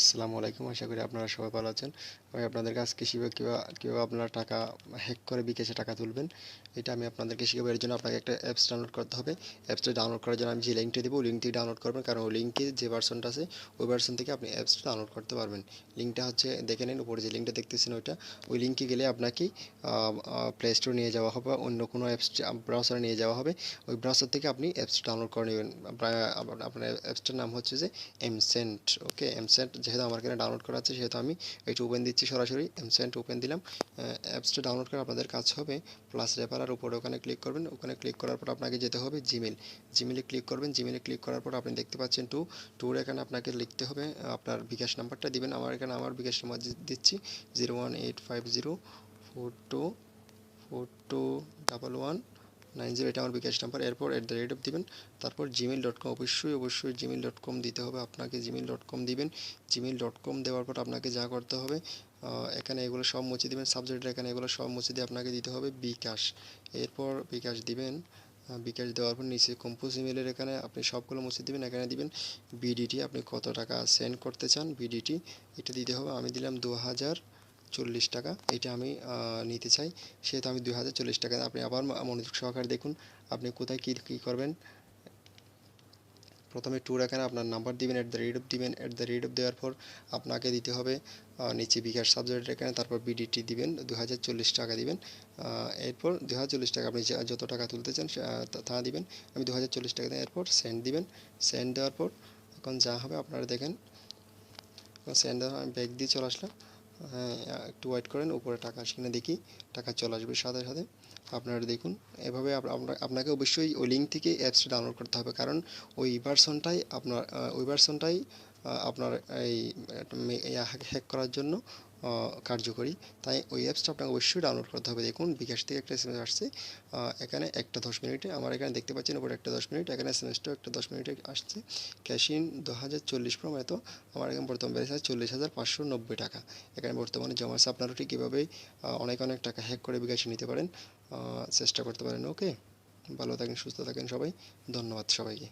আসসালামু আলাইকুম। আশা করি আপনারা সবাই ভালো আছেন। আমি আপনাদের কাছে কীভাবে কীভাবে কীভাবে আপনারা টাকা হ্যাক করে বিকাশে টাকা তুলবেন, এটা আমি আপনাদেরকে শিখাবো। এর জন্য আপনাকে একটা অ্যাপস ডাউনলোড করতে হবে। অ্যাপসটা ডাউনলোড করার জন্য আমি যে লিঙ্কটা দেবো লিঙ্ক থেকে ডাউনলোড করবেন, কারণ ওই লিঙ্কে যে ভার্সনটা আছে, ওই ভার্সন থেকে আপনি অ্যাপসটা ডাউনলোড করতে পারবেন। লিঙ্কটা হচ্ছে, দেখে নিন, উপরে যে লিঙ্কটা দেখতেছেন ওইটা, ওই লিঙ্কে গেলে আপনাকে প্লে স্টোর নিয়ে যাওয়া হবে, অন্য কোনো অ্যাপস ব্রাউজারে নিয়ে যাওয়া হবে। ওই ব্রাউজার থেকে আপনি অ্যাপসটা ডাউনলোড করে নেবেন। আপনার অ্যাপসটার নাম হচ্ছে যে এমসেন্ট ওকে এমসেন্ট যেহেতু আমার এখানে ডাউনলোড করা আছে, সেহেতু আমি এটা ওপেন দিচ্ছি সরাসরি এমসেন্ট ওপেন দিলাম। অ্যাপসটা ডাউনলোড করে আপনাদের কাজ হবে প্লাস রেফারার উপরে ওখানে ক্লিক করবেন। ওখানে ক্লিক করার পর আপনাকে যেতে হবে জিমেল জিমেলে ক্লিক করবেন জিমেলে ক্লিক করার পর আপনি দেখতে পাচ্ছেন টু টুর এখানে আপনাকে লিখতে হবে আপনার বিকাশ নাম্বারটা দিবেন। আমার এখানে আমার বিকাশ নাম্বার দিচ্ছি zero one eight five zero four two four two double one nine zero এটা আমার বিকাশ নাম্বার, এরপর অ্যাট দ্য রেট অফ দিবেন। তারপর জিমেল ডট কম অবশ্যই অবশ্যই জিমেল ডট কম দিতে হবে। আপনাকে জিমেল ডট কম দিবেন। জিমেল ডট কম দেওয়ার পর আপনাকে যা করতে হবে এখানে এগুলো সব মুছে দিবেন। সাবজেক্টের এখানে এগুলো সব মুছে দিয়ে আপনাকে দিতে হবে বিকাশ। এরপর বিকাশ দিবেন। বিকাশ দেওয়ার পর নিচে কম্পোজ ইমেলের এখানে আপনি সবগুলো মুছে দিবেন। এখানে দিবেন বিডিটি আপনি কত টাকা সেন্ড করতে চান বিডিটি এটা দিতে হবে। আমি দিলাম দু হাজার চল্লিশ টাকা, এটা আমি নিতে চাই। সেহেতু আমি দুই হাজার চল্লিশ টাকা আপনি আবার মনোযোগ সহকারে দেখুন, আপনি কোথায় কী কী করবেন। প্রথমে ট্যুর এখানে আপনার নাম্বার দিবেন অ্যাট দ্য রেট অফ দিবেন অ্যাট দ্য রেট অফ দেওয়ার পর আপনাকে দিতে হবে নিচে বিকাশ সাবজেক্ট এখানে, তারপর বিডিটি দিবেন দু হাজার চল্লিশ টাকা দিবেন। এরপর দু হাজার চল্লিশ টাকা আপনি যত টাকা তুলতে চান তা দিবেন। আমি দু হাজার চল্লিশ টাকা দিন এরপর সেন্ড দিবেন। সেন্ড দেওয়ার পর এখন যা হবে আপনারা দেখেন। সেন্ড দেওয়ার আমি ব্যাগ দিয়ে চলে আসলাম। একটু ওয়েট করেন, উপরে টাকা আসে কিনা দেখি, টাকা চলে আসবে সাথে সাথে। আপনারা দেখুন, এভাবে আপনাকে অবশ্যই ওই লিঙ্ক থেকে অ্যাপসটা ডাউনলোড করতে হবে, কারণ ওই ভার্সনটাই আপনার ওই ভার্সনটাই আপনার এই হ্যাক করার জন্য কার্যকরী। তাই ওই অ্যাপসটা আপনাকে অবশ্যই ডাউনলোড করতে হবে। দেখুন, বিকাশ থেকে একটা এস আসছে। এখানে একটা দশ মিনিটে, আমার এখানে দেখতে পাচ্ছেন ওপরে একটা দশ মিনিট, এখানে এস এমএসটাও একটা দশ মিনিটে আসছে। ক্যাশিন দু হাজার চল্লিশ প্রমায় তো আমার এখানে বর্তমান বেড়েছে চল্লিশ হাজার পাঁচশো নব্বই টাকা। এখানে বর্তমানে জমা আছে আপনারও ঠিক কীভাবে অনেক অনেক টাকা হ্যাক করে বিকাশে নিতে পারেন। চেষ্টা করতে পারেন ওকে ভালো থাকেন, সুস্থ থাকেন সবাই। ধন্যবাদ সবাইকে।